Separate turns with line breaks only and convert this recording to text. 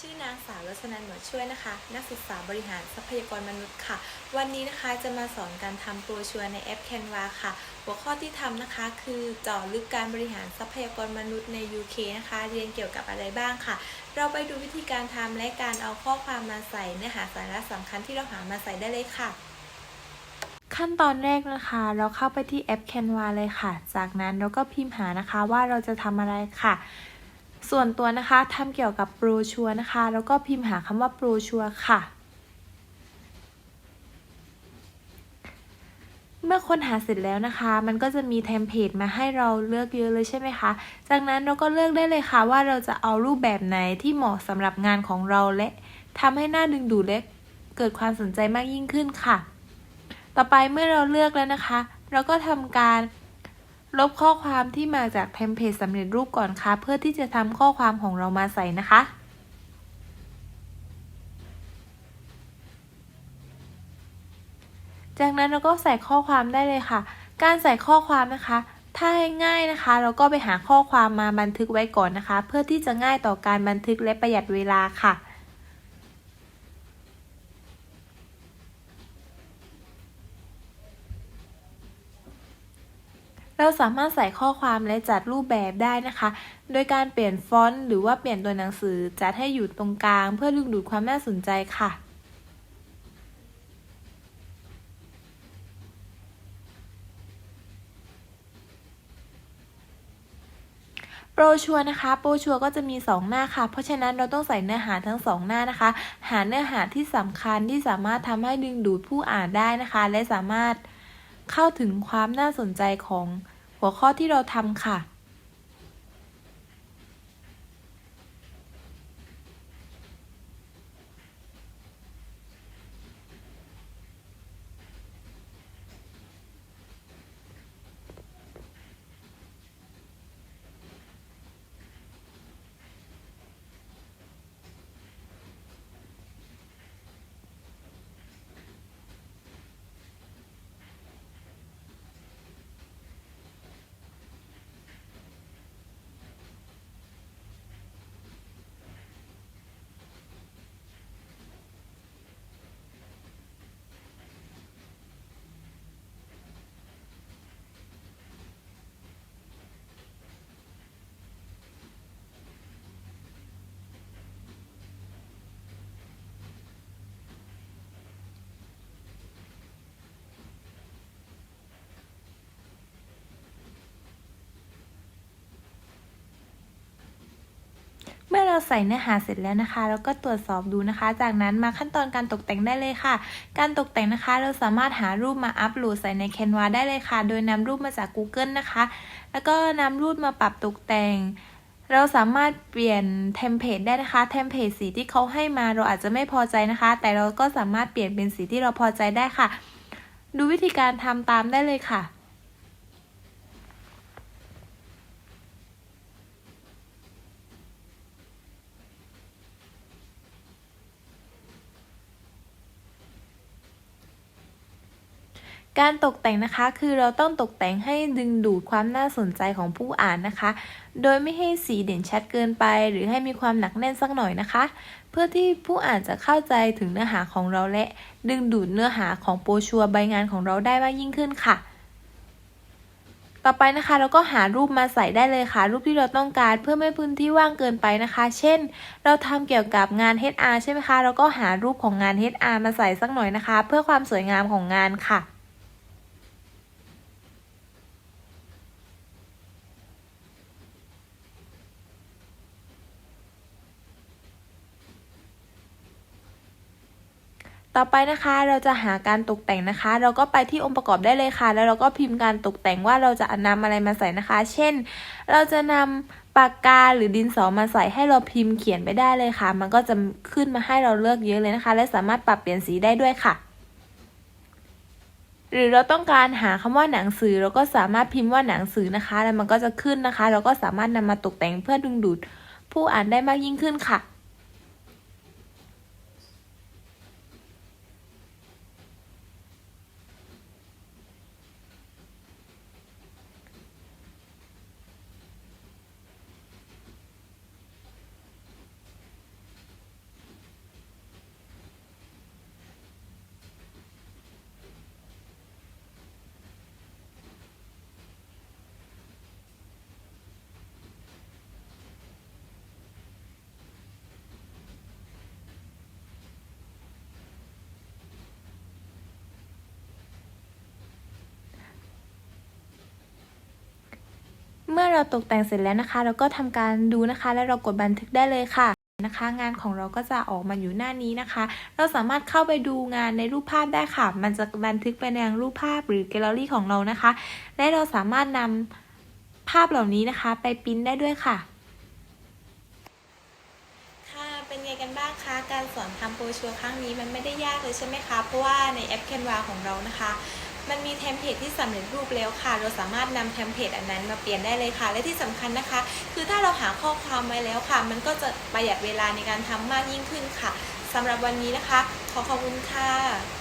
ชื่อนางสาวรัชนันหนวดช่วยนะคะ นักศึกษาบริหารทรัพยากรมนุษย์ค่ะ วันนี้นะคะจะมาสอนการทำโปรชัวร์ในแอป Canva ค่ะ หัวข้อที่ทำนะคะคือเจาะลึกการบริหารทรัพยากรมนุษย์ใน UK นะคะ เรียนเกี่ยวกับอะไรบ้างค่ะ เราไปดูวิธีการทำและการเอาข้อความมาใส่เนื้อหาสาระสำคัญที่เราหามาใส่ได้เลยค่ะขั้นตอนแรกนะคะ เราเข้าไปที่แอป Canva เลยค่ะ จากนั้นเราก็พิมพ์หานะคะว่าเราจะทำอะไรค่ะ ส่วนตัวนะคะทำเกี่ยวกับโปรชัวนะคะ แล้วก็พิมพ์หาคำว่าโปรชัวค่ะ เมื่อค้นหาเสร็จแล้วนะคะ มันก็จะมีเทมเพลตมาให้เราเลือกเยอะเลยใช่ไหมคะ จากนั้นเราก็เลือกได้เลยค่ะ ว่าเราจะเอารูปแบบไหนที่เหมาะสำหรับงานของเราและทำให้หน้าดึงดูดและเกิดความสนใจมากยิ่งขึ้นค่ะ ต่อไปเมื่อเราเลือกแล้วนะคะ เราก็ทำการ ลบข้อความที่มาจากเทมเพลตสำเร็จรูปก่อนค่ะ เพื่อที่จะทำข้อความของเรามาใส่นะคะ จากนั้นเราก็ใส่ข้อความได้เลยค่ะ การใส่ข้อความนะคะ ถ้าให้ง่ายนะคะ เราก็ไปหาข้อความมาบันทึกไว้ก่อนนะคะ เพื่อที่จะง่ายต่อการบันทึกและประหยัดเวลาค่ะ เราสามารถใส่ข้อความและจัดรูปแบบได้นะคะ โดยการเปลี่ยนฟอนต์หรือว่าเปลี่ยนตัวหนังสือจัดให้อยู่ตรงกลาง เพื่อดึงดูดความน่าสนใจค่ะโปรชัวนะคะโปรชัวก็จะมี 2 หน้าค่ะ เพราะฉะนั้นเราต้องใส่เนื้อหาทั้ง 2 หน้านะคะ หาเนื้อหาที่สำคัญที่สามารถทำให้ดึงดูดผู้อ่านได้นะคะ และสามารถ เข้าถึงความน่าสนใจของหัวข้อที่เราทำค่ะ ราใส่เนื้อหาเสร็จแล้วนะคะเราก็ตรวจสอบดูนะคะ จากนั้นมาขั้นตอนการตกแต่งได้เลยค่ะ การตกแต่งนะคะ เราสามารถหารูปมาอัปโหลดใส่ใน Canva ได้เลยค่ะ โดยนำรูปมาจาก Google นะคะ แล้วก็นำรูปมาปรับตกแต่งเราสามารถเปลี่ยนเทมเพลตได้นะคะ เทมเพลตสีที่เขาให้มาเราอาจจะไม่พอใจนะคะ แต่เราก็สามารถเปลี่ยนเป็นสีที่เราพอใจได้ค่ะ ดูวิธีการทำตามได้เลยค่ะ การตกแต่งนะคะคือเราต้องตกแต่งให้ดึงดูดความน่าสนใจของผู้อ่านนะคะ โดยไม่ให้สีเด่นชัดเกินไป หรือให้มีความหนักแน่นสักหน่อยนะคะ เพื่อที่ผู้อ่านจะเข้าใจถึงเนื้อหาของเราและ ดึงดูดเนื้อหาของโปรชัวร์ใบงานของเราได้มากยิ่งขึ้นค่ะ ต่อไปนะคะเราก็หารูปมาใส่ได้เลยค่ะ รูปที่เราต้องการเพื่อไม่พื้นที่ว่างเกินไปนะคะ เช่น เราทำเกี่ยวกับงาน HR ใช่ไหมคะเราก็หารูปของงาน HR มาใส่สักหน่อยนะคะ เพื่อความสวยงามของงานค่ะ ต่อไปนะคะเราจะหาการตกแต่งนะคะ เราก็ไปที่องค์ประกอบได้เลยค่ะ แล้วเราก็พิมพ์การตกแต่งว่าเราจะนำอะไรมาใส่นะคะ เช่น เราจะนำปากกาหรือดินสอมาใส่ให้เราพิมพ์เขียนไปได้เลยค่ะ มันก็จะขึ้นมาให้เราเลือกเยอะเลยนะคะ และสามารถปรับเปลี่ยนสีได้ด้วยค่ะ หรือเราต้องการหาคำว่าหนังสือ เราก็สามารถพิมพ์ว่าหนังสือนะคะ แล้วมันก็จะขึ้นนะคะ เราก็สามารถนำมาตกแต่งเพื่อดึงดูดผู้อ่านได้มากยิ่งขึ้นค่ะ เราตกแต่งเสร็จแล้วนะคะ เราก็ทำการดูนะคะ แล้วเรากดบันทึกได้เลยค่ะนะคะ งานของเราก็จะออกมาอยู่หน้านี้นะคะ เราสามารถเข้าไปดูงานในรูปภาพได้ค่ะ มันจะบันทึกไปในรูปภาพหรือแกลเลอรี่ของเรานะคะ และเราสามารถนำภาพเหล่านี้นะคะ ไปปริ้นได้ด้วยค่ะค่ะเป็นไงกันบ้างคะ การสอนทำโปรชัวร์ครั้งนี้มันไม่ได้ยากเลยใช่ไหมคะ เพราะว่าในแอป Canva ของเรานะคะ มันมีเทมเพลตที่สำเร็จรูปแล้วค่ะ เราสามารถนำเทมเพลตอันนั้นมาเปลี่ยนได้เลยค่ะ และที่สำคัญนะคะ คือถ้าเราหาข้อความไว้แล้วค่ะ มันก็จะประหยัดเวลาในการทำมากยิ่งขึ้นค่ะสำหรับวันนี้นะคะ ขอขอบคุณค่ะ